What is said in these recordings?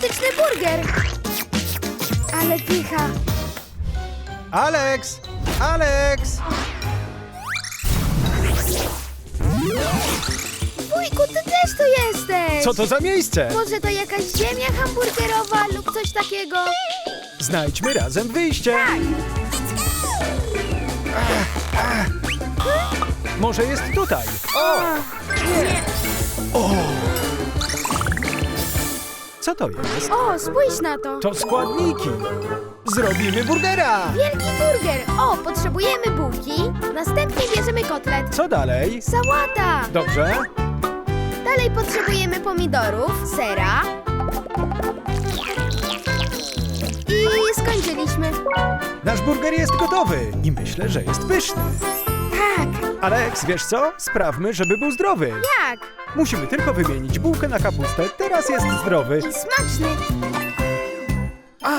gigantyczny burger. Ale pycha. Alex! Alex! Wujku, ty też tu jesteś. Co to za miejsce? Może to jakaś ziemia hamburgerowa lub coś takiego? Znajdźmy razem wyjście. Tak. Może jest tutaj. O! Nie. Co to jest? O, spójrz na to. To składniki. Zrobimy burgera. Wielki burger. O, potrzebujemy bułki. Następnie bierzemy kotlet. Co dalej? Sałata. Dobrze. Dalej potrzebujemy pomidorów, sera. I skończyliśmy. Nasz burger jest gotowy i myślę, że jest pyszny. Tak. Alex, wiesz co? Sprawmy, żeby był zdrowy. Jak? Musimy tylko wymienić bułkę na kapustę. Teraz jest zdrowy. I smaczny. A,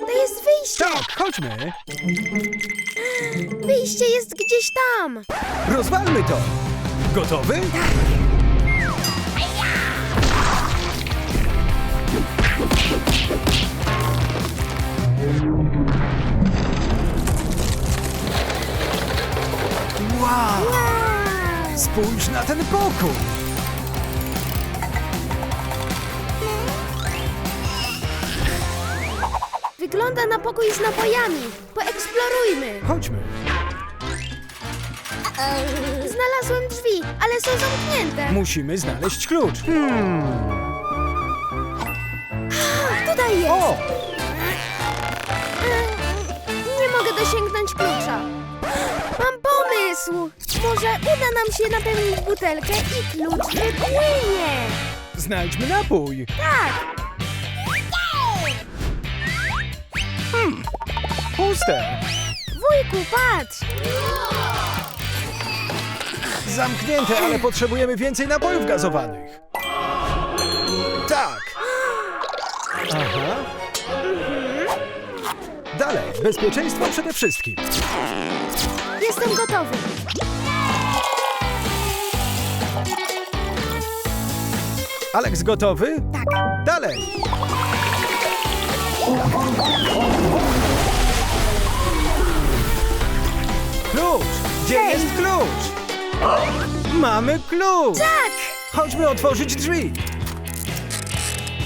To jest wyjście. tak, chodźmy. Wyjście jest gdzieś tam. Rozwalmy to. Gotowy? Wow! Spójrz na ten pokój! Wygląda na pokój z napojami. Poeksplorujmy. Chodźmy. Znalazłem drzwi, ale są zamknięte. Musimy znaleźć klucz. Tutaj jest. O! Nie mogę dosięgnąć klucza. Może uda nam się napełnić butelkę i klucz wypłynie. Znajdźmy napój. Tak. Puste. Wujku, patrz. Zamknięte, ale potrzebujemy więcej napojów gazowanych. Tak. Aha. Dalej, bezpieczeństwo przede wszystkim. Jestem gotowy. Alex gotowy? Tak. Dalej. Klucz! Gdzie Hej. jest klucz? Mamy klucz! Tak. Chodźmy otworzyć drzwi.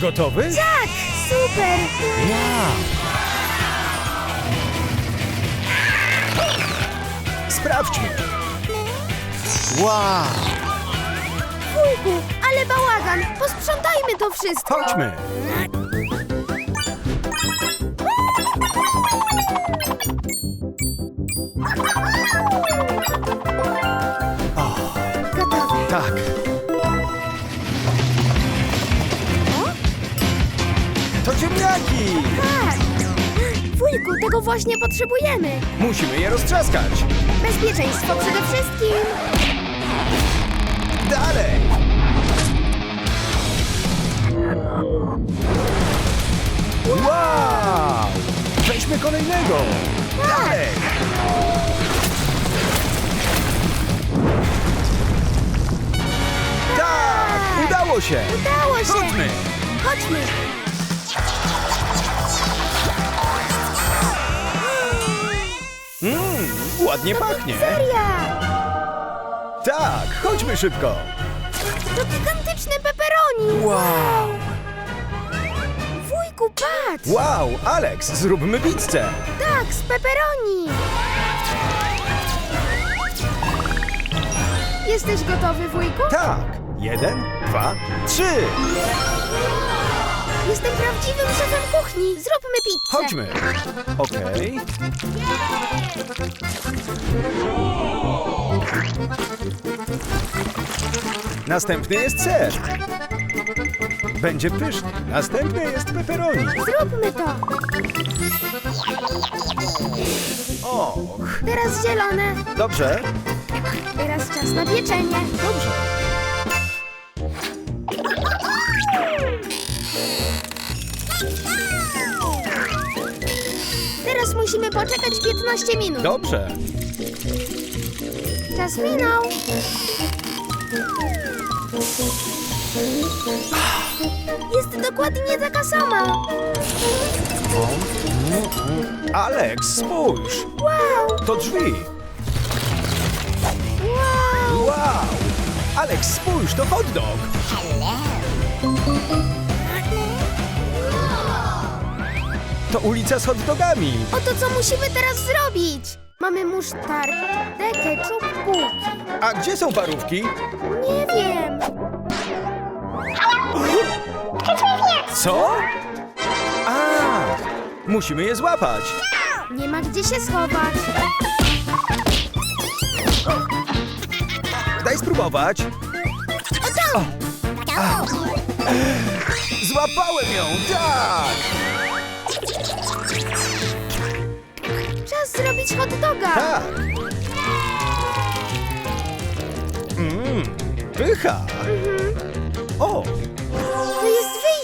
Gotowy? Tak. Super. Wow! Sprawdźmy. Wow! Wujku, ale bałagan. Posprzątajmy to wszystko. Chodźmy. Gotowe. Tak. To ziemniaki! Tak. Wujku, tego właśnie potrzebujemy. Musimy je roztrzaskać. Bezpieczeństwo przede wszystkim. Dalej! Weźmy kolejnego! Dalej! Tak! Udało się! Udało się. Chodźmy! Chodźmy. Mmm, ładnie pachnie! Seria. Tak, chodźmy szybko! To gigantyczne peperoni. Wow! Wujku, patrz. Wow, Alex, zróbmy pizzę! Tak, z peperoni. Jesteś gotowy, wujku? Tak! Jeden, dwa, trzy! Jestem prawdziwym szefem kuchni. Zróbmy pizzę. Chodźmy! Okej. Następny jest ser. Będzie pyszny. Następny jest pepperoni. Zróbmy to. Och, Teraz zielone. dobrze, Teraz czas na pieczenie. dobrze. Teraz musimy poczekać 15 minut. Dobrze. Czas minął. Jest dokładnie taka sama. Alex, spójrz! Wow, To drzwi! wow. Wow! Alex, spójrz, to hot dog! To ulica z hot dogami! Oto co musimy teraz zrobić. Mamy musztardę, ketchup, bułki. A gdzie są parówki? Nie wiem. Co? A! Musimy je złapać! Nie ma gdzie się schować. Daj spróbować! O! A! Złapałem ją! Tak! Czas zrobić hot doga. Tak! Mmm, pycha! O,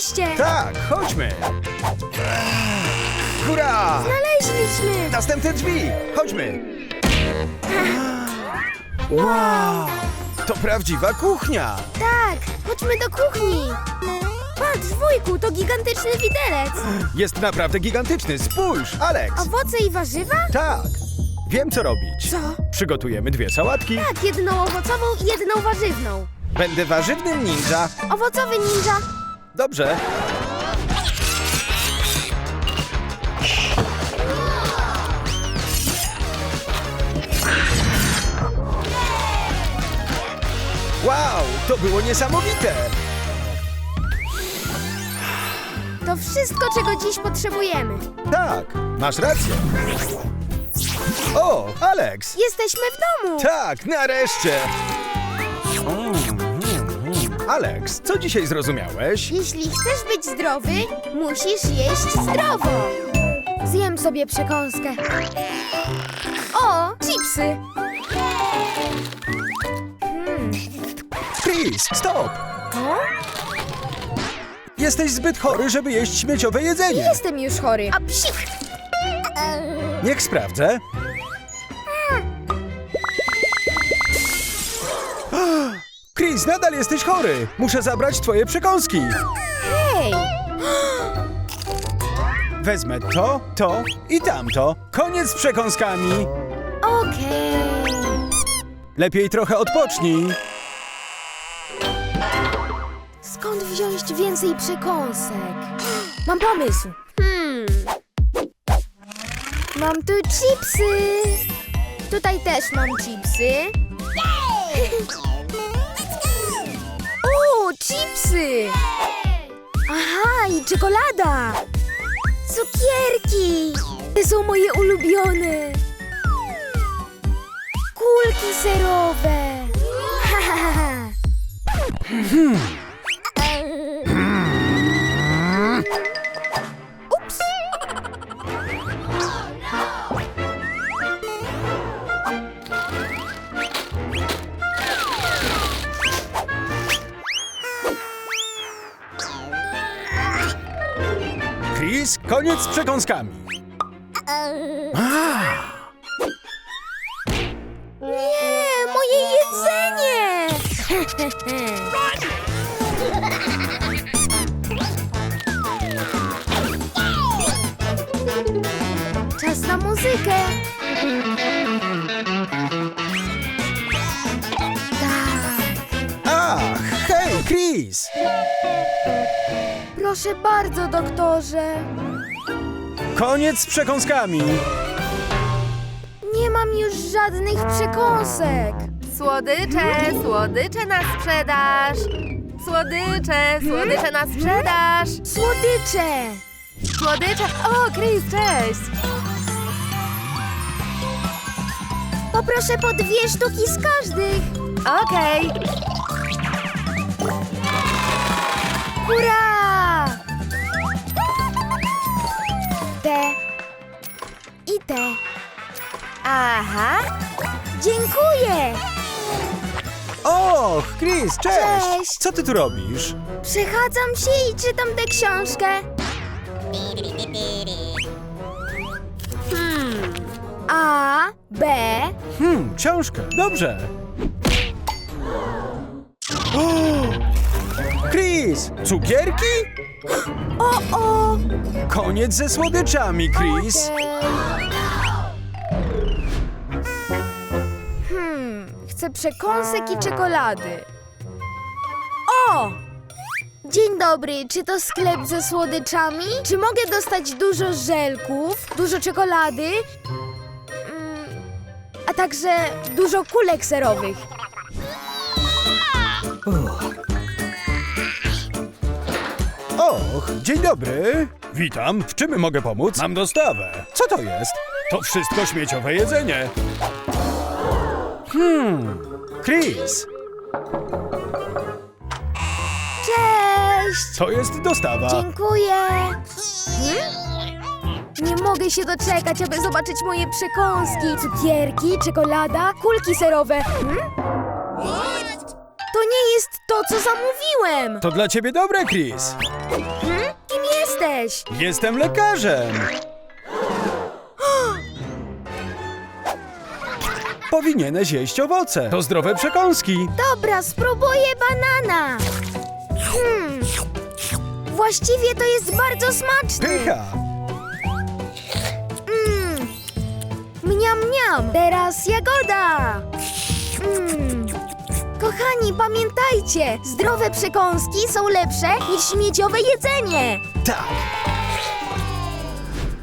Wyjście. tak, chodźmy! Hurra! Znaleźliśmy. Następne drzwi! Chodźmy! Wow! To prawdziwa kuchnia! Tak, chodźmy do kuchni. Patrz, wujku, to gigantyczny widelec. Jest naprawdę gigantyczny, spójrz, Alex! Owoce i warzywa? Tak! Wiem, co robić. Co? Przygotujemy dwie sałatki. Tak, jedną owocową i jedną warzywną. Będę warzywnym ninja. Owocowy ninja. Dobrze. Wow, to było niesamowite! To wszystko, czego dziś potrzebujemy. Tak, masz rację. O, Alex! Jesteśmy w domu. Tak, nareszcie! Alex, co dzisiaj zrozumiałeś? Jeśli chcesz być zdrowy, musisz jeść zdrowo. Zjem sobie przekąskę. O, chipsy. Chris, stop! Jesteś zbyt chory, żeby jeść śmieciowe jedzenie. Jestem już chory. A psik. Niech sprawdzę. Chris, nadal jesteś chory. Muszę zabrać twoje przekąski. Hej! Wezmę to, to i tamto. Koniec z przekąskami. Okej. Lepiej trochę odpocznij. Skąd wziąć więcej przekąsek? Mam pomysł. Hmm. Mam tu chipsy. Tutaj też mam chipsy. chipsy! Aha, i czekolada! Cukierki! Te są moje ulubione. Kulki serowe. Ha, ha, ha, koniec z przekąskami. A, Nie, moje jedzenie! Czas na muzykę. Tak. ach, hej, Chris. Proszę bardzo, doktorze. Koniec z przekąskami. Nie mam już żadnych przekąsek. Słodycze, słodycze na sprzedaż! Słodycze, słodycze na sprzedaż! Słodycze! Słodycze! O, Chris, cześć! Poproszę po dwie sztuki z każdych. Okej, Hurra! Aha! Dziękuję! Och, Chris, cześć. Cześć. Co ty tu robisz? Przechadzam się i czytam tę książkę. Hmm. A, B, Hmm, książkę. Dobrze. O! Chris, cukierki? O, o! Koniec ze słodyczami, Chris. Okej. Chcę przekąsek i czekolady. O! Dzień dobry, czy to sklep ze słodyczami? Czy mogę dostać dużo żelków, dużo czekolady, mm, a także dużo kulek serowych? Och, dzień dobry. Witam. W czym mogę pomóc? Mam dostawę. Co to jest? To wszystko śmieciowe jedzenie. Hmm, Chris, Cześć! to jest dostawa. Dziękuję. Hmm? Nie mogę się doczekać, aby zobaczyć moje przekąski. Cukierki, czekolada, kulki serowe. Hmm? To nie jest to, co zamówiłem. To dla ciebie dobre, Chris. Hmm? Kim jesteś? Jestem lekarzem. Powinieneś jeść owoce. To zdrowe przekąski. Dobra, spróbuję banana. Hmm. Właściwie to jest bardzo smaczne. Pycha. Mm. Mniam, mniam. Teraz jagoda. Mm. Kochani, pamiętajcie, zdrowe przekąski są lepsze niż śmieciowe jedzenie. Tak.